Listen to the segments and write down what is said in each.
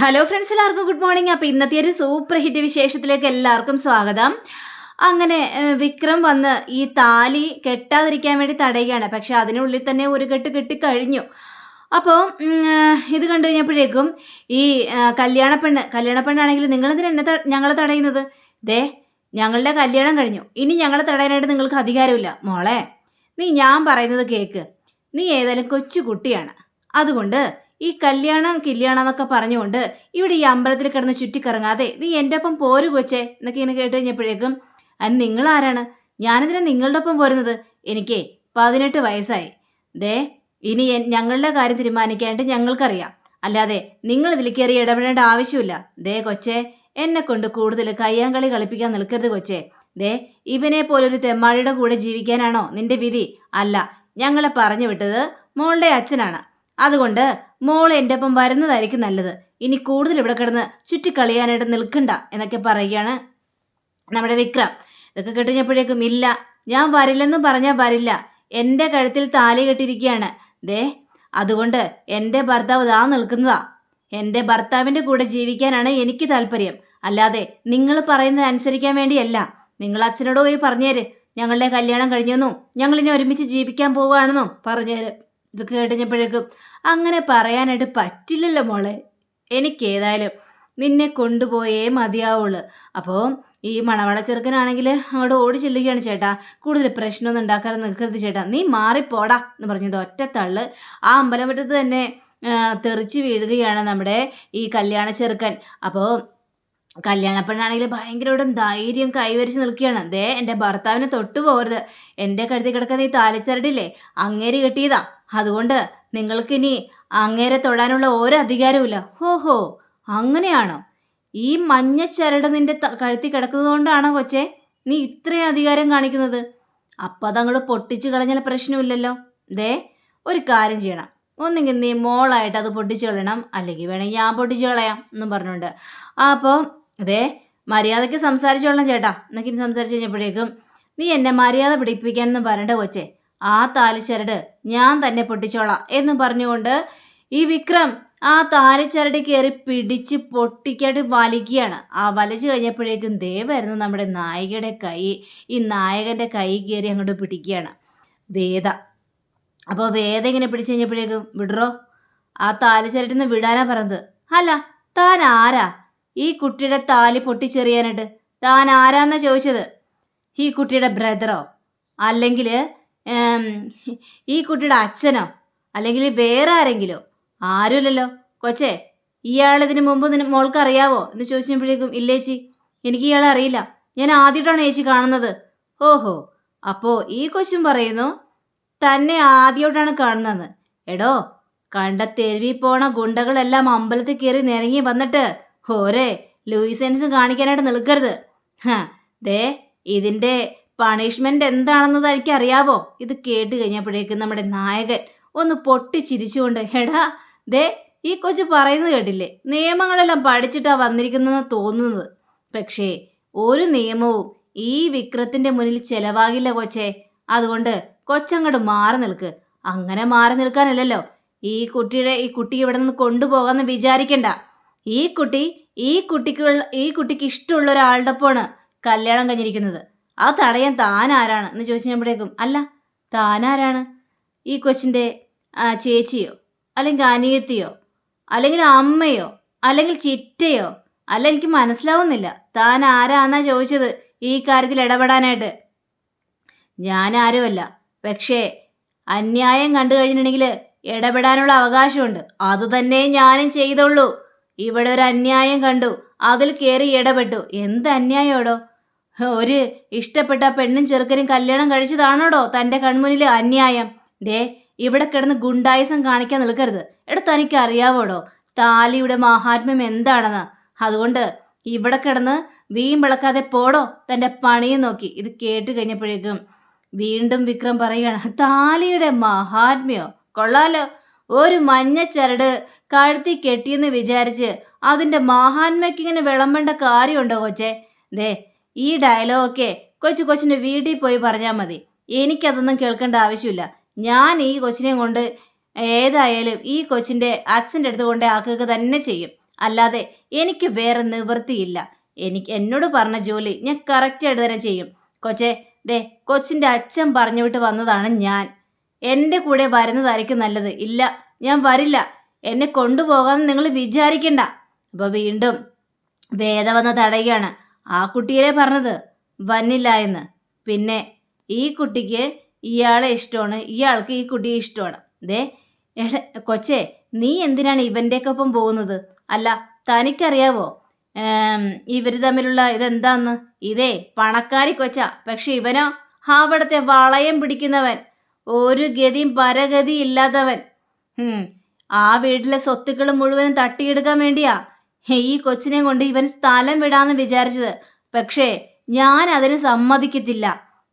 Hello friends എല്ലാവർക്കും good morning അപ്പോൾ ഇന്നത്തെ ഒരു സൂപ്പർ ഹിറ്റ് വിശേഷത്തിലേക്ക് എല്ലാവർക്കും സ്വാഗതം. അങ്ങനെ വിക്രം വന്ന് ഈ താലി കെട്ടാതിരിക്കാൻ വേണ്ടി തടയുകയാണ്. പക്ഷെ അതിനുള്ളിൽ തന്നെ ഒരു കെട്ട് കെട്ടിക്കഴിഞ്ഞു. അപ്പോൾ ഇത് കണ്ടു കഴിഞ്ഞപ്പോഴേക്കും ഈ കല്യാണപ്പെണ്ണ് കല്യാണപ്പെണ്ണാണെങ്കിൽ നിങ്ങളെന്തിനാ എന്നെ ഞങ്ങളെ തടയുന്നത്? ദേ ഞങ്ങളുടെ കല്യാണം കഴിഞ്ഞു. ഇനി ഞങ്ങളെ തടയാനായിട്ട് നിങ്ങൾക്ക് അധികാരമില്ല. മോളെ നീ ഞാൻ പറയുന്നത് കേക്ക്. നീ ഏതായാലും കൊച്ചു കുട്ടിയാണ് അതുകൊണ്ട് ഈ കല്യാണം കല്യാണം എന്നൊക്കെ പറഞ്ഞുകൊണ്ട് ഇവിടെ ഈ അമ്പലത്തിൽ കിടന്ന് ചുറ്റിക്കറങ്ങാതെ നീ എന്റെ ഒപ്പം പോരു കൊച്ചേ എന്നൊക്കെ ഇങ്ങനെ കേട്ട് കഴിഞ്ഞപ്പോഴേക്കും അത് നിങ്ങൾ ആരാണ് നിങ്ങളുടെ ഒപ്പം പോരുന്നത് എനിക്ക് പതിനെട്ട് വയസ്സായി. ദേ ഇനി ഞങ്ങളുടെ കാര്യം തീരുമാനിക്കാനായിട്ട് ഞങ്ങൾക്കറിയാം. അല്ലാതെ നിങ്ങൾ ഇതിൽ കയറി ഇടപെടേണ്ട ആവശ്യമില്ല. ദേ കൊച്ചേ എന്നെ കൊണ്ട് കൂടുതൽ കയ്യാങ്കളി കളിപ്പിക്കാൻ നിൽക്കരുത് കൊച്ചേ. ദേ ഇവനെ പോലൊരു തെമ്മാടിയുടെ കൂടെ ജീവിക്കാനാണോ നിന്റെ വിധി? അല്ല ഞങ്ങളെ പറഞ്ഞു വിട്ടത് മോളുടെ അച്ഛനാണ്. അതുകൊണ്ട് മോൾ എന്റെ ഒപ്പം വരുന്നതായിരിക്കും നല്ലത്. ഇനി കൂടുതൽ ഇവിടെ കിടന്ന് ചുറ്റിക്കളിയാനായിട്ട് നിൽക്കണ്ട എന്നൊക്കെ പറയുകയാണ് നമ്മുടെ വിക്രം. ഇതൊക്കെ കേട്ടുകഴിഞ്ഞപ്പോഴേക്കും ഇല്ല ഞാൻ വരില്ലെന്നും പറഞ്ഞാൽ വരില്ല. എന്റെ കഴുത്തിൽ താലി കെട്ടിയിരിക്കുകയാണ്. ദേ അതുകൊണ്ട് എന്റെ ഭർത്താവ് ദാ നിൽക്കുന്നതാ. എന്റെ ഭർത്താവിന്റെ കൂടെ ജീവിക്കാനാണ് എനിക്ക് താല്പര്യം. അല്ലാതെ നിങ്ങൾ പറയുന്നത് അനുസരിക്കാൻ വേണ്ടിയല്ല. നിങ്ങൾ അച്ഛനോട് പോയി പറഞ്ഞേര്. ഞങ്ങളുടെ കല്യാണം കഴിഞ്ഞെന്നും ഞങ്ങളിനി ഒരുമിച്ച് ജീവിക്കാൻ പോവുകയാണെന്നും പറഞ്ഞേര്. ഇതൊക്കെ കേട്ടുകഴിഞ്ഞപ്പോഴേക്കും അങ്ങനെ പറയാനായിട്ട് പറ്റില്ലല്ലോ മോളെ. എനിക്കേതായാലും നിന്നെ കൊണ്ടുപോയേ മതിയാവുള്ളൂ. അപ്പോൾ ഈ മണവള ചെറുക്കനാണെങ്കിൽ അങ്ങോട്ട് ഓടി ചെല്ലുകയാണ് ചേട്ടാ. കൂടുതൽ പ്രശ്നമൊന്നും ഉണ്ടാക്കാതെ നിൽക്കരുത് ചേട്ടാ. നീ മാറിപ്പോടാ എന്ന് പറഞ്ഞിട്ട് ഒറ്റ തള്ള് ആ അമ്പലമുറ്റത്ത് തന്നെ തെറിച്ച് വീഴുകയാണ് നമ്മുടെ ഈ കല്യാണ ചെറുക്കൻ. അപ്പോൾ കല്യാണപ്പെണ്ണാണെങ്കിൽ ഇവിടെ ധൈര്യം കൈവരിച്ച് നിൽക്കുകയാണ്. ദേ എന്റെ ഭർത്താവിനെ തൊട്ടു പോകരുത്. എന്റെ കഴുത്തിൽ കിടക്കുന്ന ഈ താലിച്ചരടില്ലേ അങ്ങേര് കെട്ടിയതാ. അതുകൊണ്ട് നിങ്ങൾക്കിനി അങ്ങേരെ തൊടാനുള്ള ഒരു അധികാരവുമില്ല. ഹോഹോ അങ്ങനെയാണോ? ഈ മഞ്ഞ ചരട് നിന്റെ കഴുത്തി കഴുത്തിൽ കിടക്കുന്നത് കൊണ്ടാണോ കൊച്ചേ? നീ ഇത്രയും അധികാരം കാണിക്കുന്നത്. അപ്പം അതങ്ങോട്ട് പൊട്ടിച്ച് കളഞ്ഞാൽ പ്രശ്നമില്ലല്ലോ. ദേ ഒരു കാര്യം ചെയ്യണം. ഒന്നെങ്കിൽ നീ മോളായിട്ട് അത് പൊട്ടിച്ച് കളയണം. അല്ലെങ്കിൽ വേണമെങ്കിൽ ഞാൻ പൊട്ടിച്ച് കളയാം എന്നും പറഞ്ഞുകൊണ്ട്. അപ്പോൾ അതെ മര്യാദയ്ക്ക് സംസാരിച്ചോളണം ചേട്ടാ. എന്നൊക്കെ സംസാരിച്ച് കഴിഞ്ഞപ്പോഴേക്കും നീ എന്നെ മര്യാദ പിടിപ്പിക്കാനെന്നും വരണ്ട കൊച്ചേ. ആ താലിച്ചരട് ഞാൻ തന്നെ പൊട്ടിച്ചോളാം. എന്നും പറഞ്ഞുകൊണ്ട് ഈ വിക്രം ആ താലിച്ചരട് കയറി പിടിച്ച് പൊട്ടിക്കായിട്ട് വലിക്കുകയാണ്. ആ വലിച്ചു കഴിഞ്ഞപ്പോഴേക്കും ദേവായിരുന്നു നമ്മുടെ നായികയുടെ കൈ. ഈ നായകന്റെ കൈ കയറി അങ്ങോട്ട് പിടിക്കുകയാണ്. വേദ. അപ്പോൾ വേദ ഇങ്ങനെ പിടിച്ചു കഴിഞ്ഞപ്പോഴേക്കും വിടറോ. ആ താലിച്ചരട്ടിൽ നിന്ന് വിടാനാ പറഞ്ഞത്. അല്ല താൻ ആരാ? ഈ കുട്ടിയുടെ താലി പൊട്ടിച്ചെറിയാനായിട്ട് താൻ ആരാന്ന ചോദിച്ചത്? ഈ കുട്ടിയുടെ ബ്രദറോ അല്ലെങ്കിൽ ഈ കുട്ടിയുടെ അച്ഛനോ? അല്ലെങ്കിൽ വേറെ ആരെങ്കിലോ? ആരുമില്ലല്ലോ. കൊച്ചേ ഇയാൾ ഇതിനു മുമ്പ് നിന മോൾക്ക് അറിയാവോ എന്ന് ചോദിച്ചപ്പോഴേക്കും ഇല്ലേച്ചി എനിക്ക് ഇയാളെ അറിയില്ല. ഞാൻ ആദ്യമായിട്ടാണ് ചേച്ചി കാണുന്നത്. ഓഹോ അപ്പോ ഈ കൊച്ചും പറയുന്നു തന്നെ ആദ്യമായിട്ടാണ് കാണുന്നത് എടോ കണ്ട തെരുവിൽ പോണ ഗുണ്ടകളെല്ലാം അമ്പലത്തിൽ കയറി നിരങ്ങി വന്നിട്ട് ഓരേ ലൂയിസൻസ് കാണിക്കാനായിട്ട് നിൽക്കരുത്. ദേ ഇതിന്റെ പണിഷ്മെന്റ് എന്താണെന്നത് എനിക്ക് അറിയാവോ? ഇത് കേട്ട് കഴിഞ്ഞപ്പോഴേക്കും നമ്മുടെ നായകൻ ഒന്ന് പൊട്ടിച്ചിരിച്ചുകൊണ്ട് എടാ ദേ ഈ കൊച്ചു പറയുന്നത് കേട്ടില്ലേ? നിയമങ്ങളെല്ലാം പഠിച്ചിട്ടാണ് വന്നിരിക്കുന്നതെന്ന് തോന്നുന്നത്. പക്ഷേ ഒരു നിയമവും ഈ വിക്രത്തിന്റെ മുന്നിൽ ചെലവാകില്ല കൊച്ചേ. അതുകൊണ്ട് കൊച്ചങ്ങോട്ട് മാറി നിൽക്ക്. അങ്ങനെ മാറി നിൽക്കാനല്ലല്ലോ. ഈ കുട്ടിയുടെ ഈ കുട്ടി ഇവിടെ നിന്ന് കൊണ്ടുപോകാമെന്ന് വിചാരിക്കണ്ട. ഈ കുട്ടി ഈ കുട്ടിക്ക് ഈ കുട്ടിക്ക് ഇഷ്ടമുള്ള ഒരാളുടെ കല്യാണം കഴിഞ്ഞിരിക്കുന്നത്. ആ തടയാൻ താൻ ആരാണ് എന്ന് ചോദിച്ചു കഴിഞ്ഞപ്പോഴേക്കും അല്ല താൻ ആരാണ്? ഈ കൊച്ചിന്റെ ചേച്ചിയോ? അല്ലെങ്കിൽ അനിയത്തിയോ? അല്ലെങ്കിൽ അമ്മയോ? അല്ലെങ്കിൽ ചിറ്റയോ? അല്ല എനിക്ക് മനസ്സിലാവുന്നില്ല. താൻ ആരാന്നാ ചോദിച്ചത് ഈ കാര്യത്തിൽ ഇടപെടാനായിട്ട്? ഞാൻ ആരുമല്ല. പക്ഷേ അന്യായം കണ്ടു കഴിഞ്ഞിട്ടുണ്ടെങ്കിൽ ഇടപെടാനുള്ള അവകാശമുണ്ട്. അത് തന്നെ ഞാനും ചെയ്തുള്ളൂ. ഇവിടെ ഒരു അന്യായം കണ്ടു. അതിൽ കയറി ഇടപെട്ടു. എന്ത് അന്യായോടോ? ഒരു ഇഷ്ടപ്പെട്ട പെണ്ണും ചെറുക്കനും കല്യാണം കഴിച്ചതാണോടോ തന്റെ കൺമുന്നിൽ അന്യായം? ദേ ഇവിടെ കിടന്ന് ഗുണ്ടായുസം കാണിക്കാൻ നിൽക്കരുത്. എടാ തനിക്ക് അറിയാവോടോ താലിയുടെ മഹാത്മ്യം എന്താണെന്ന്? അതുകൊണ്ട് ഇവിടെ കിടന്ന് വീം വിളക്കാതെ പോടോ. തന്റെ പണിയും നോക്കി. ഇത് കേട്ട് കഴിഞ്ഞപ്പോഴേക്കും വീണ്ടും വിക്രം പറയുകയാണ് താലിയുടെ മഹാത്മ്യോ? കൊള്ളാലോ. ഒരു മഞ്ഞ ചരട് കഴുത്തി കെട്ടിയെന്ന് വിചാരിച്ച് അതിന്റെ മഹാന്മയ്ക്ക് ഇങ്ങനെ വിളമ്പേണ്ട കാര്യമുണ്ടോ കൊച്ചേ? ദേ ഈ ഡയലോഗൊക്കെ കൊച്ചു കൊച്ചിന്റെ വീട്ടിൽ പോയി പറഞ്ഞാൽ മതി. എനിക്കതൊന്നും കേൾക്കേണ്ട ആവശ്യമില്ല. ഞാൻ ഈ കൊച്ചിനെ കൊണ്ട് ഏതായാലും ഈ കൊച്ചിന്റെ അച്ഛന്റെ അടുത്ത് കൊണ്ടേ ആക്കുക തന്നെ ചെയ്യും. അല്ലാതെ എനിക്ക് വേറെ നിവൃത്തിയില്ല. എനിക്ക് എന്നോട് പറഞ്ഞ ജോലി ഞാൻ കറക്റ്റായിട്ട് തന്നെ ചെയ്യും. കൊച്ചേ ദേ കൊച്ചിന്റെ അച്ഛൻ പറഞ്ഞു വിട്ട് വന്നതാണ് ഞാൻ. എന്റെ കൂടെ വരുന്നതായിരിക്കും നല്ലത്. ഇല്ല ഞാൻ വരില്ല. എന്നെ കൊണ്ടുപോകാമെന്ന് നിങ്ങൾ വിചാരിക്കണ്ട. അപ്പോൾ വീണ്ടും വേദ വന്ന് തടയുകയാണ്. ആ കുട്ടിയിലെ പറഞ്ഞത്? വന്നില്ല എന്ന്. പിന്നെ ഈ കുട്ടിക്ക് ഇയാളെ ഇഷ്ടമാണ്. ഇയാൾക്ക് ഈ കുട്ടിയെ ഇഷ്ടമാണ്. ദേ കൊച്ചേ നീ എന്തിനാണ് ഇവന്റെയൊക്കെ ഒപ്പം പോകുന്നത്? അല്ല തനിക്കറിയാവോ? ഇവർ തമ്മിലുള്ള ഇതെന്താന്ന്? ഇതേ പണക്കാരി കൊച്ച. പക്ഷെ ഇവനോ? അവിടുത്തെ വളയം പിടിക്കുന്നവൻ. ഒരു ഗതിയും പരഗതി ഇല്ലാത്തവൻ. ആ വീട്ടിലെ സ്വത്തുക്കൾ മുഴുവനും തട്ടിയെടുക്കാൻ വേണ്ടിയാ ഈ കൊച്ചിനെ കൊണ്ട് ഇവൻ സ്ഥലം വിടാന്ന് വിചാരിച്ചത്. പക്ഷേ ഞാൻ അതിന് സമ്മതിക്കത്തില്ല.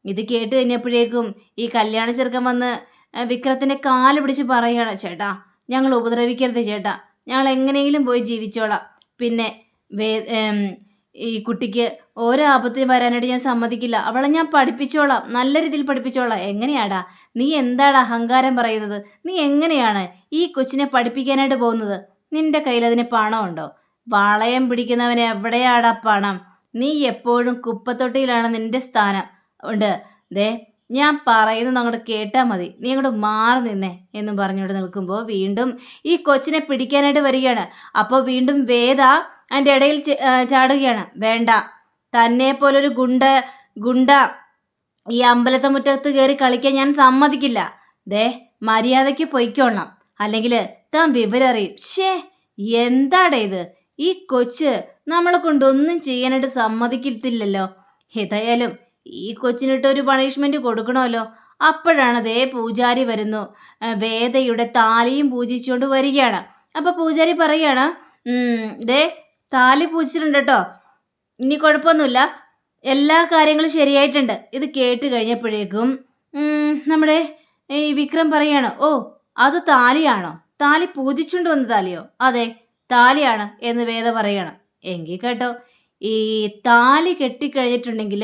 ഇത് കേട്ട് കഴിഞ്ഞപ്പോഴേക്കും ഈ കല്യാണ ചെറുക്കൻ വന്ന് വിക്രത്തിന്റെ കാൽ പിടിച്ച് പറയുകയാണ് ചേട്ടാ ഞങ്ങൾ ഉപദ്രവിക്കരുത് ചേട്ടാ. ഞങ്ങൾ എങ്ങനെയെങ്കിലും പോയി ജീവിച്ചോളാം. പിന്നെ വേ ഈ കുട്ടിക്ക് ഒരാപത്തിന് വരാനായിട്ട് ഞാൻ സമ്മതിക്കില്ല. അവളെ ഞാൻ പഠിപ്പിച്ചോളാം. നല്ല രീതിയിൽ പഠിപ്പിച്ചോളാം. എങ്ങനെയാടാ? നീ എന്താണ് അഹങ്കാരം പറയുന്നത്? നീ എങ്ങനെയാണ് ഈ കൊച്ചിനെ പഠിപ്പിക്കാനായിട്ട് പോകുന്നത്? നിന്റെ കയ്യിൽ അതിന് പണമുണ്ടോ? വളയം പിടിക്കുന്നവന് എവിടെയാടാ പണം? നീ എപ്പോഴും കുപ്പത്തൊട്ടിയിലാണ് നിന്റെ സ്ഥാനം. ഉണ്ട്. ദേ ഞാൻ പറയുന്നത് അങ്ങോട്ട് കേട്ടാൽ മതി. നീ അങ്ങോട്ട് മാറി നിന്നേ എന്ന് പറഞ്ഞുകൊണ്ട് നിൽക്കുമ്പോൾ വീണ്ടും ഈ കൊച്ചിനെ പിടിക്കാനായിട്ട് വരികയാണ്. അപ്പോൾ വീണ്ടും വേദ അതിന്റെ ഇടയിൽ ചാടുകയാണ്. വേണ്ട. തന്നെ പോലൊരു ഗുണ്ട ഗുണ്ട ഈ അമ്പലത്തെ മുറ്റത്ത് കയറി കളിക്കാൻ ഞാൻ സമ്മതിക്കില്ല. ദേ മര്യാദയ്ക്ക് പൊയ്ക്കോളണം. അല്ലെങ്കിൽ താൻ വിവരം അറിയും. ഷേ എന്താടേ ഇത്? ഈ കൊച്ച് നമ്മളെ കൊണ്ടൊന്നും ചെയ്യാനായിട്ട് സമ്മതിക്കത്തില്ലല്ലോ. ഏതായാലും ഈ കൊച്ചിനിട്ട് ഒരു പണിഷ്മെന്റ് കൊടുക്കണമല്ലോ. അപ്പോഴാണ് ദേ പൂജാരി വരുന്നു. വേദയുടെ താലിയും പൂജിച്ചുകൊണ്ട് വരികയാണ്. അപ്പൊ പൂജാരി പറയുകയാണ് "ഉം, ദേ താലി പൂജിച്ചിട്ടുണ്ട് കേട്ടോ. ഇനി കുഴപ്പമൊന്നുമില്ല. എല്ലാ കാര്യങ്ങളും ശരിയായിട്ടുണ്ട്. ഇത് കേട്ട് കഴിഞ്ഞപ്പോഴേക്കും നമ്മുടെ ഈ വിക്രം പറയാണ് ഓ അത് താലിയാണോ? താലി പൂജിച്ചുകൊണ്ട് വന്ന താലിയോ? അതെ താലിയാണ് എന്ന് വേദ പറയണം. എങ്കിൽ കേട്ടോ ഈ താലി കെട്ടിക്കഴിഞ്ഞിട്ടുണ്ടെങ്കിൽ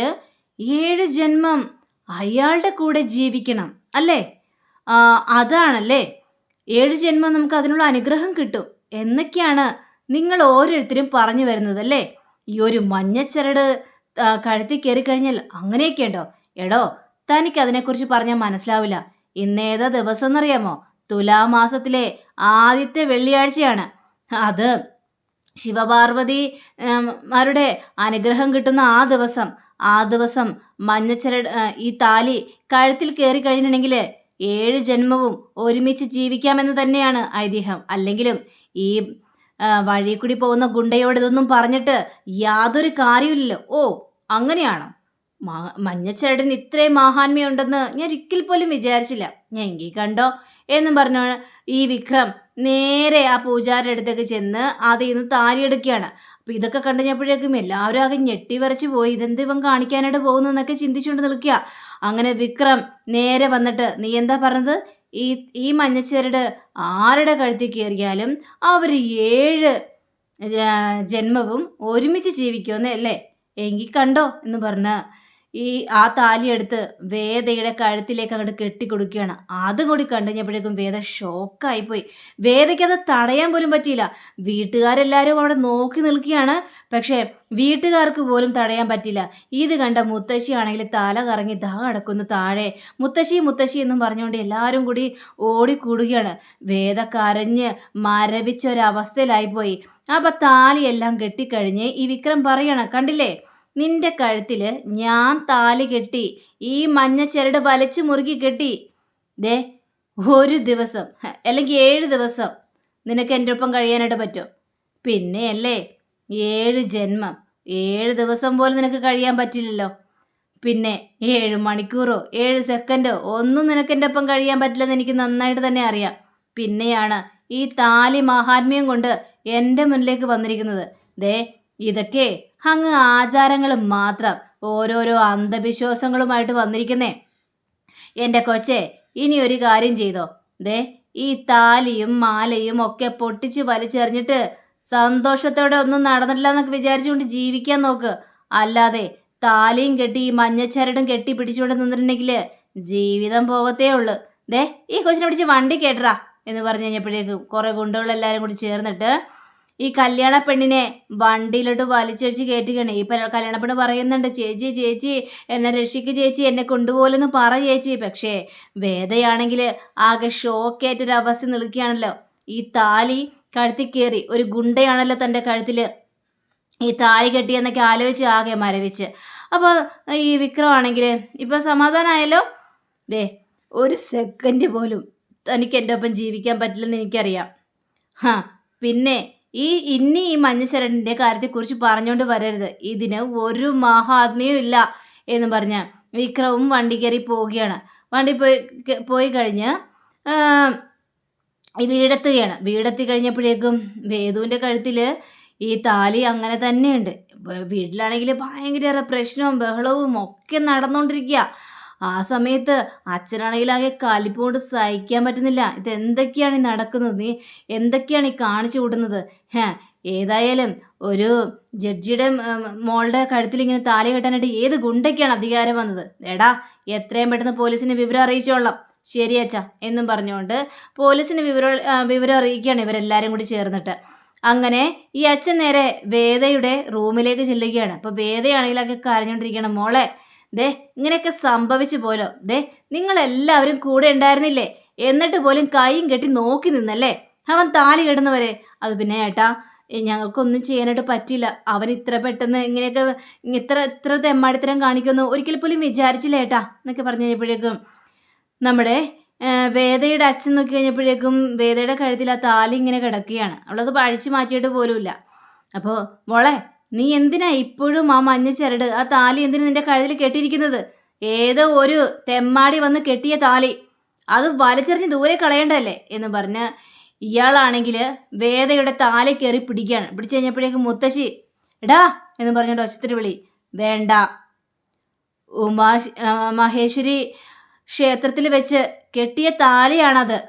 ഏഴ് ജന്മം അയാളുടെ കൂടെ ജീവിക്കണം അല്ലേ? അതാണല്ലേ? ഏഴ് ജന്മം നമുക്ക് അതിനുള്ള അനുഗ്രഹം കിട്ടും എന്നൊക്കെയാണ് നിങ്ങൾ ഓരോരുത്തരും പറഞ്ഞു വരുന്നത് അല്ലേ? ഈ ഒരു മഞ്ഞച്ചരട് കഴുത്തി കയറി കഴിഞ്ഞാൽ അങ്ങനെയൊക്കെ ഉണ്ടോ? എടോ തനിക്ക് അതിനെക്കുറിച്ച് പറഞ്ഞാൽ മനസ്സിലാവില്ല. ഇന്നേതാ ദിവസം എന്നറിയാമോ തുലാമാസത്തിലെ ആദ്യത്തെ വെള്ളിയാഴ്ചയാണ്. അത് ശിവപാർവതി മാരുടെ അനുഗ്രഹം കിട്ടുന്ന ആ ദിവസം ആ ദിവസം മഞ്ഞച്ചരട് ഈ താലി കഴുത്തിൽ കയറി കഴിഞ്ഞിട്ടുണ്ടെങ്കിൽ ഏഴ് ജന്മവും ഒരുമിച്ച് ജീവിക്കാമെന്ന് തന്നെയാണ് ഐതിഹ്യം. അല്ലെങ്കിലും ഈ വഴി കൂടി പോകുന്ന ഗുണ്ടയോട് ഇതൊന്നും പറഞ്ഞിട്ട് യാതൊരു കാര്യമില്ലല്ലോ ഓ അങ്ങനെയാണോ? മഞ്ഞച്ചേടൻ ഇത്രയും മാഹാത്മ്യം ഉണ്ടെന്ന് ഞാൻ ഒരിക്കൽ പോലും വിചാരിച്ചില്ല. ഞാൻ എങ്കിൽ കണ്ടോ? എന്നും പറഞ്ഞു ഈ വിക്രം നേരെ ആ പൂജാരുടെ അടുത്തേക്ക് ചെന്ന് അതിൽ നിന്ന് താലിയെടുക്കുകയാണ്. അപ്പം ഇതൊക്കെ കണ്ടു കഴിഞ്ഞപ്പോഴേക്കും എല്ലാവരും ആകെ ഞെട്ടി വരച്ച് പോയി. ഇതെന്ത് ഇവൻ കാണിക്കാനായിട്ട് പോകുന്നു എന്നൊക്കെ ചിന്തിച്ചുകൊണ്ട് നിൽക്കുക. അങ്ങനെ വിക്രം നേരെ വന്നിട്ട് നീ എന്താ പറഞ്ഞത്? ഈ ഈ മഞ്ഞച്ചരട് ആരുടെ കഴുത്തിൽ കയറിയാലും അവർ ഏഴ് ജന്മവും ഒരുമിച്ച് ജീവിക്കുമെന്ന് അല്ലേ? എങ്കിൽ കണ്ടോ എന്ന് പറഞ്ഞ് ഈ ആ താലി എടുത്ത് വേദയുടെ കഴുത്തിലേക്ക് അങ്ങോട്ട് കെട്ടിക്കൊടുക്കുകയാണ്. അതും കൂടി കണ്ടുകഴിഞ്ഞപ്പോഴേക്കും വേദ ഷോക്കായിപ്പോയി. വേദയ്ക്ക് അത് തടയാൻ പോലും പറ്റിയില്ല. വീട്ടുകാരെല്ലാവരും അവിടെ നോക്കി നിൽക്കുകയാണ്. പക്ഷേ വീട്ടുകാർക്ക് പോലും തടയാൻ പറ്റില്ല ഇത് കണ്ട മുത്തശ്ശിയാണെങ്കിൽ തല കറങ്ങി ദാ അടക്കുന്നു താഴെ. മുത്തശ്ശി മുത്തശ്ശി എന്നും പറഞ്ഞുകൊണ്ട് എല്ലാവരും കൂടി ഓടിക്കൂടുകയാണ്. വേദ കരഞ്ഞ് മരവിച്ചൊരവസ്ഥയിലായിപ്പോയി. അപ്പം താലിയെല്ലാം കെട്ടിക്കഴിഞ്ഞ് ഈ വിക്രം പറയണം കണ്ടില്ലേ? നിന്റെ കഴുത്തിൽ ഞാൻ താലി കെട്ടി ഈ മഞ്ഞ ചരട് വലിച്ചു മുറുക്കി കെട്ടി. ദേ ഒരു ദിവസം അല്ലെങ്കിൽ ഏഴ് ദിവസം നിനക്ക് എന്റെ ഒപ്പം കഴിയാനായിട്ട് പറ്റും. പിന്നെ അല്ലേ ഏഴ് ജന്മം ഏഴ് ദിവസം പോലും നിനക്ക് കഴിയാൻ പറ്റില്ലല്ലോ. പിന്നെ ഏഴ് മണിക്കൂറോ ഏഴ് സെക്കൻഡോ ഒന്നും നിനക്ക് എന്റെ ഒപ്പം കഴിയാൻ പറ്റില്ലെന്ന് എനിക്ക് നന്നായിട്ട് തന്നെ അറിയാം. പിന്നെയാണ് ഈ താലി മഹാത്മ്യം കൊണ്ട് എന്റെ മുന്നിലേക്ക് വന്നിരിക്കുന്നത്. ദേ ഇതൊക്കെ അങ്ങ് ആചാരങ്ങൾ മാത്രം ഓരോരോ അന്ധവിശ്വാസങ്ങളുമായിട്ട് വന്നിരിക്കുന്നേ. എന്റെ കൊച്ചെ ഇനി ഒരു കാര്യം ചെയ്തോ. ദേ ഈ താലിയും മാലയും ഒക്കെ പൊട്ടിച്ച് വലിച്ചെറിഞ്ഞിട്ട് സന്തോഷത്തോടെ ഒന്നും നടന്നില്ല എന്നൊക്കെ വിചാരിച്ചുകൊണ്ട് ജീവിക്കാൻ നോക്ക്. അല്ലാതെ താലിയും കെട്ടി ഈ മഞ്ഞച്ചരടും കെട്ടി പിടിച്ചുകൊണ്ട് നിന്നിട്ടുണ്ടെങ്കിൽ ജീവിതം പോകത്തേ ഉള്ളു. ദേ ഈ കൊച്ചിനെ പിടിച്ച് വണ്ടി കേട്ടറാ എന്ന് പറഞ്ഞു കഴിഞ്ഞപ്പോഴേക്കും കുറേ ഗുണ്ടകളെല്ലാവരും കൂടി ചേർന്നിട്ട് ഈ കല്യാണ പെണ്ണിനെ വണ്ടിയിലോട്ട് വലിച്ചടിച്ച് കയറ്റുകയാണ് ഈ കല്യാണ പെണ്ണ് പറയുന്നുണ്ട് ചേച്ചി ചേച്ചി എന്നെ രക്ഷിക്ക് ചേച്ചി എന്നെ കൊണ്ടുപോലെന്ന് പറ ചേച്ചി. പക്ഷേ വേദയാണെങ്കിൽ ആകെ ഷോക്കേറ്റൊരവസ്ഥ നിൽക്കുകയാണല്ലോ. ഈ താലി കഴുത്തിൽ കയറി ഒരു ഗുണ്ടയാണല്ലോ തന്റെ കഴുത്തിൽ ഈ താലി കെട്ടിയെന്നൊക്കെ ആലോചിച്ച് ആകെ മരവിച്ച്. അപ്പോൾ ഈ വിക്രമാണെങ്കിൽ ഇപ്പോൾ സമാധാനമായല്ലോ ദേ ഒരു സെക്കൻഡ് പോലും തനിക്ക് എന്റെ ഒപ്പം ജീവിക്കാൻ പറ്റില്ലെന്ന് എനിക്കറിയാം. ഹാ പിന്നെ ഈ ഇനി ഈ മഞ്ഞശരണിന്റെ കാര്യത്തെക്കുറിച്ച് പറഞ്ഞുകൊണ്ട് വരരുത്. ഇതിന് ഒരു മഹാത്മ്യവും ഇല്ല എന്ന് പറഞ്ഞ വിക്രവും വണ്ടി കയറി പോവുകയാണ്. വണ്ടി പോയി പോയി കഴിഞ്ഞ് വീടെത്തുകയാണ്. വീടെത്തി കഴിഞ്ഞപ്പോഴേക്കും വേദുവിന്റെ കഴുത്തിൽ ഈ താലി അങ്ങനെ തന്നെയുണ്ട്. വീട്ടിലാണെങ്കിൽ ഭയങ്കര പ്രശ്നവും ബഹളവും ഒക്കെ നടന്നുകൊണ്ടിരിക്കുക ആ സമയത്ത് അച്ഛനാണെങ്കിൽ ആകെ കലിപ്പോണ്ട് സഹിക്കാൻ പറ്റുന്നില്ല. ഇത് എന്തൊക്കെയാണ് ഈ നടക്കുന്നത്? നീ എന്തൊക്കെയാണ് ഈ കാണിച്ചു വിടുന്നത് ഹേ ഏതായാലും ഒരു ജഡ്ജിയുടെ മോളുടെ കഴുത്തിൽ ഇങ്ങനെ താലി കെട്ടാനായിട്ട് ഏത് ഗുണ്ടയ്ക്കാണ് അധികാരം വന്നത്? എടാ എത്രയും പെട്ടെന്ന് പോലീസിനെ വിവരം അറിയിച്ചോളാം ശരി അച്ഛാ എന്നും പറഞ്ഞുകൊണ്ട് പോലീസിന് വിവരം വിവരം അറിയിക്കുകയാണ് ഇവരെല്ലാവരും കൂടി ചേർന്നിട്ട്. അങ്ങനെ ഈ അച്ഛൻ നേരെ വേദയുടെ റൂമിലേക്ക് ചെല്ലുകയാണ്. അപ്പോൾ വേദയാണെങ്കിലൊക്കെ കരഞ്ഞുകൊണ്ടിരിക്കുകയാണ് മോളെ. ദേ ഇങ്ങനെയൊക്കെ സംഭവിച്ചു പോലോ ദേ നിങ്ങളെല്ലാവരും കൂടെ ഉണ്ടായിരുന്നില്ലേ? എന്നിട്ട് പോലും കൈയും കെട്ടി നോക്കി നിന്നല്ലേ? അവൻ താലി കെടുന്നവരെ അത് പിന്നെ ഏട്ടാ ഞങ്ങൾക്കൊന്നും ചെയ്യാനായിട്ട് പറ്റില്ല. അവൻ ഇത്ര പെട്ടെന്ന് ഇങ്ങനെയൊക്കെ ഇത്ര ഇത്ര തെമ്മാടിത്തരം കാണിക്കുന്നു ഒരിക്കൽ പോലും വിചാരിച്ചില്ല ഏട്ടാ എന്നൊക്കെ പറഞ്ഞു കഴിഞ്ഞപ്പോഴേക്കും. നമ്മുടെ വേദയുടെ അച്ഛൻ നോക്കി കഴിഞ്ഞപ്പോഴേക്കും വേദയുടെ കഴുത്തിൽ ആ താലി ഇങ്ങനെ കിടക്കുകയാണ്. അവളത് അഴിച്ചു മാറ്റിയിട്ട് പോലുമില്ല. അപ്പോൾ മോളെ നീ എന്തിനാ ഇപ്പോഴും ആ മഞ്ഞ ചരട് ആ താലി എന്തിനാ നിന്റെ കഴുതിൽ കെട്ടിയിരിക്കുന്നത്? ഏതോ ഒരു തെമ്മാടി വന്ന് കെട്ടിയ താലി. അത് വലിച്ചെറിഞ്ഞ് ദൂരെ കളയേണ്ടതല്ലേ? എന്ന് പറഞ്ഞ് ഇയാളാണെങ്കിൽ വേദയുടെ താലി കയറി പിടിക്കുകയാണ്. പിടിച്ചു കഴിഞ്ഞപ്പോഴേക്കും മുത്തശ്ശി എടാ എന്ന് പറഞ്ഞിട്ട് ഒച്ചത്തിരി വിളി വേണ്ട. ഉമാ മഹേശ്വരി ക്ഷേത്രത്തിൽ വെച്ച് കെട്ടിയ താലിയാണത്.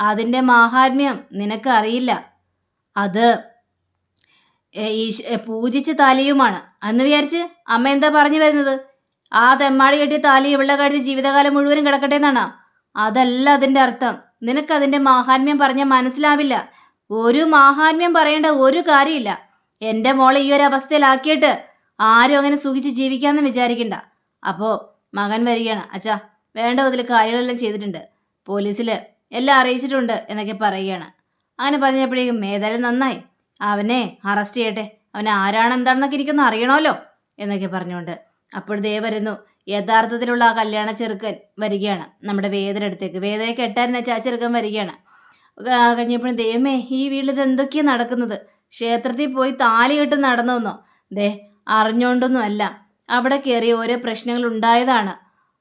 അതിന്റെ മാഹാത്മ്യം നിനക്കറിയില്ല അത് ഏ, തലയുമാണ് പൂജിച്ച താലിയുമാണ്. അന്ന് വിചാരിച്ച് അമ്മ എന്താ പറഞ്ഞു വരുന്നത്? ആ തെമ്മാടി കെട്ടിയ താലി ഇവളുടെ കഴുതി ജീവിതകാലം മുഴുവനും കിടക്കട്ടെ എന്നാണ്? അതല്ല അതിന്റെ അർത്ഥം. നിനക്ക് നിനക്കതിന്റെ മാഹാത്മ്യം പറഞ്ഞാൽ മനസ്സിലാവില്ല. ഒരു മാഹാത്മ്യം പറയേണ്ട ഒരു കാര്യമില്ല. എന്റെ മോളെ ഈ ഒരു അവസ്ഥയിലാക്കിയിട്ട് ആരും അങ്ങനെ സുഖിച്ച് ജീവിക്കാമെന്ന് വിചാരിക്കണ്ട. അപ്പോൾ മകൻ വരികയാണ്. അച്ഛാ വേണ്ട വിധത്തിൽ കാര്യങ്ങളെല്ലാം ചെയ്തിട്ടുണ്ട്. പോലീസിൽ എല്ലാം അറിയിച്ചിട്ടുണ്ട് എന്നൊക്കെ പറയുകയാണ്. അങ്ങനെ പറഞ്ഞപ്പോഴേക്കും ഏതായാലും നന്നായി. അവനെ അറസ്റ്റ് ചെയ്യട്ടെ. അവൻ ആരാണ് എന്താണെന്നൊക്കെ എനിക്കൊന്ന് അറിയണമല്ലോ എന്നൊക്കെ പറഞ്ഞുകൊണ്ട്. അപ്പോൾ ദേ വരുന്നു. യഥാർത്ഥത്തിലുള്ള ആ കല്യാണ ചെറുക്കൻ വരികയാണ്. നമ്മുടെ വേദന അടുത്തേക്ക്. വേദന കെട്ടാൻ വെച്ചാൽ ആ ചെറുക്കൻ വരികയാണ്. കഴിഞ്ഞപ്പോഴും ദൈവമേ ഈ വീട്ടിൽ ഇത് എന്തൊക്കെയാണ് നടക്കുന്നത്? ക്ഷേത്രത്തിൽ പോയി താലി കെട്ട് നടന്നോന്നോ? ദേ അറിഞ്ഞോണ്ടൊന്നും അല്ല. അവിടെ കയറി ഓരോ പ്രശ്നങ്ങൾ ഉണ്ടായതാണ്.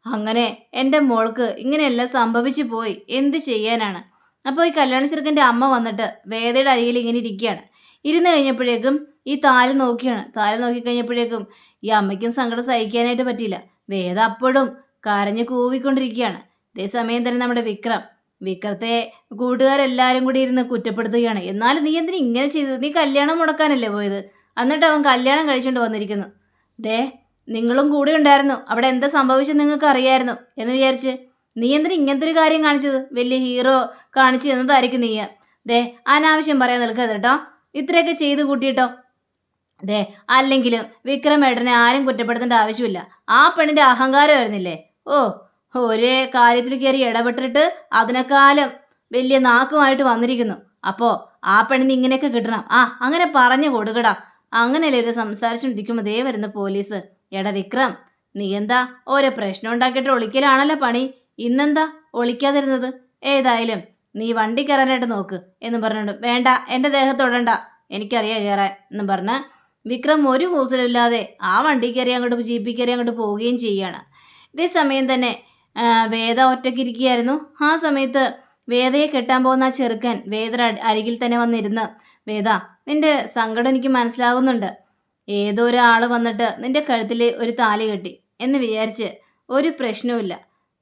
അങ്ങനെ എന്റെ മോൾക്ക് ഇങ്ങനെയെല്ലാം സംഭവിച്ചു പോയി. എന്ത് ചെയ്യാനാണ്? അപ്പോൾ ഈ കല്യാണ ചെറുക്കന്റെ അമ്മ വന്നിട്ട് വേദയുടെ അരികിൽ ഇങ്ങനെ ഇരിക്കുകയാണ്. ഇരുന്ന് കഴിഞ്ഞപ്പോഴേക്കും ഈ താൽ നോക്കിയാണ്. താൽ നോക്കിക്കഴിഞ്ഞപ്പോഴേക്കും ഈ അമ്മയ്ക്കും സങ്കടം സഹിക്കാനായിട്ട് പറ്റിയില്ല. വേദ അപ്പോഴും കരഞ്ഞ് കൂവിക്കൊണ്ടിരിക്കുകയാണ്. അതേസമയം തന്നെ നമ്മുടെ വിക്രം. വിക്രത്തെ കൂട്ടുകാരെല്ലാവരും കൂടി ഇരുന്ന് കുറ്റപ്പെടുത്തുകയാണ്. എന്നാലും നീ എന്തിനു ഇങ്ങനെ ചെയ്തത്? നീ കല്യാണം മുടക്കാനല്ലേ പോയത്? എന്നിട്ട് അവൻ കല്യാണം കഴിച്ചുകൊണ്ട് വന്നിരിക്കുന്നു. ദേ നിങ്ങളും കൂടെ ഉണ്ടായിരുന്നു. അവിടെ എന്താ സംഭവിച്ചത് നിങ്ങൾക്ക് അറിയായിരുന്നു എന്ന് വിചാരിച്ച്. നീ എന്തിനു ഇങ്ങനത്തെ ഒരു കാര്യം കാണിച്ചത്? വലിയ ഹീറോ കാണിച്ചു എന്നതായിരിക്കും നീ ദേ അനാവശ്യം പറയാൻ നിൽക്കരുത് കേട്ടോ. ഇത്രയൊക്കെ ചെയ്ത് കൂട്ടിയിട്ടോ? അതെ അല്ലെങ്കിലും വിക്രമേട്ടനെ ആരും കുറ്റപ്പെടുത്തേണ്ട ആവശ്യമില്ല. ആ പെണ്ണിന്റെ അഹങ്കാരമായിരുന്നില്ലേ? ഓ ഒരേ കാര്യത്തിൽ കയറി ഇടപെട്ടിട്ട് അതിനെക്കാലം വലിയ നാക്കുമായിട്ട് വന്നിരിക്കുന്നു. അപ്പോ ആ പെണ്ണിന് ഇങ്ങനെയൊക്കെ കിട്ടണം. ആ അങ്ങനെ പറഞ്ഞു കൊടുക്കടാ. അങ്ങനെയല്ലേ ഒരു സംസാരിച്ചുകൊണ്ടിരിക്കുമ്പോൾ ദേ വരുന്ന പോലീസ്. എടാ വിക്രം നീ എന്താ ഓരോ പ്രശ്നം ഉണ്ടാക്കിയിട്ട് ഒളിക്കലാണല്ലോ പണി? ഇന്നെന്താ ഒളിക്കാതിരുന്നത്? ഏതായാലും നീ വണ്ടി കയറാനായിട്ട് നോക്ക് എന്ന് പറഞ്ഞുകൊണ്ട് വേണ്ട എന്റെ ദേഹത്തൊടണ്ട എനിക്കറിയാം കയറാൻ എന്ന് പറഞ്ഞ് വിക്രം ഒരു കൂസലുമില്ലാതെ ആ വണ്ടി കയറി അങ്ങോട്ട് ജീപ്പിൽ കയറി അങ്ങോട്ട് പോവുകയും ചെയ്യുകയാണ്. ഇതേ സമയം തന്നെ വേദ ഒറ്റയ്ക്കിരിക്കുകയായിരുന്നു ആ സമയത്ത് വേദയെ കെട്ടാൻ പോകുന്ന ആ ചെറുക്കൻ വേദ അരികിൽ തന്നെ വന്നിരുന്ന് വേദ നിന്റെ സങ്കടം എനിക്ക് മനസ്സിലാകുന്നുണ്ട് ഏതോ ഒരാൾ വന്നിട്ട് നിന്റെ കഴുത്തിൽ ഒരു താലി കെട്ടി എന്ന് വിചാരിച്ച് ഒരു പ്രശ്നവുമില്ല.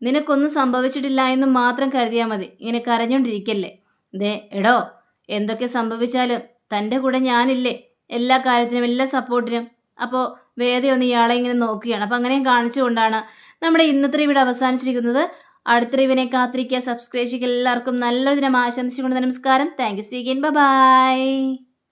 നിനക്കൊന്നും സംഭവിച്ചിട്ടില്ല എന്ന് മാത്രം കരുതിയാൽ മതി. ഇങ്ങനെ കരഞ്ഞോണ്ടിരിക്കല്ലേ? ദേ എടോ എന്തൊക്കെ സംഭവിച്ചാലും തന്റെ കൂടെ ഞാനില്ലേ? എല്ലാ കാര്യത്തിനും എല്ലാ സപ്പോർട്ടിനും. അപ്പോൾ വേദയൊന്ന് ഇയാളെ ഇങ്ങനെ നോക്കുകയാണ്. അപ്പോൾ അങ്ങനെയും കാണിച്ചുകൊണ്ടാണ് നമ്മുടെ ഇന്നത്തെ ഇവിടെ അവസാനിച്ചിരിക്കുന്നത്. അടുത്ത റിവിനെ കാത്തിരിക്കുക. സബ്സ്ക്രൈബ് ചെയ്യുക. എല്ലാവർക്കും നല്ലൊരു ദിനം ആശംസിച്ചുകൊണ്ട് നമസ്കാരം. Thank you സീഗൻ by